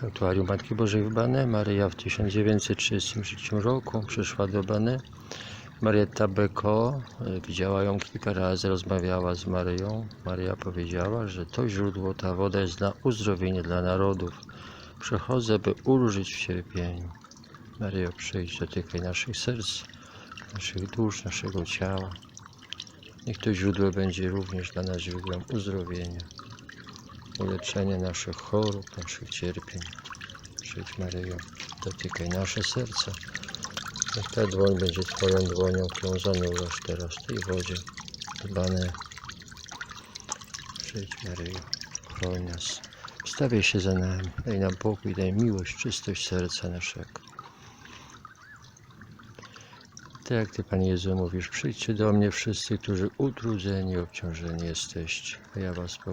Sanktuarium Matki Bożej w Bane. Maryja w 1933 roku przyszła do Bane. Marietta Beko e, widziała ją kilka razy, rozmawiała z Maryją. Maryja powiedziała, że to źródło, ta woda jest dla uzdrowienia dla narodów. Przychodzę, by ulżyć w cierpieniu. Maryjo, przyjdź, dotykaj naszych serc, naszych dusz, naszego ciała. Niech to źródło będzie również dla nas źródłem uzdrowienia, uleczenia naszych chorób, naszych cierpień. Przyjdź Maryjo, dotykaj nasze serca. Niech ta dłoń będzie Twoją dłonią, którą zanurzasz teraz w tej wodzie. Dbane. Przyjdź Maryjo, chroń nas. Wstawiaj się za nami, daj nam pokój, daj miłość, czystość serca naszego. Tak jak Ty, Panie Jezu, mówisz, przyjdźcie do mnie wszyscy, którzy utrudzeni, obciążeni jesteście, a ja Was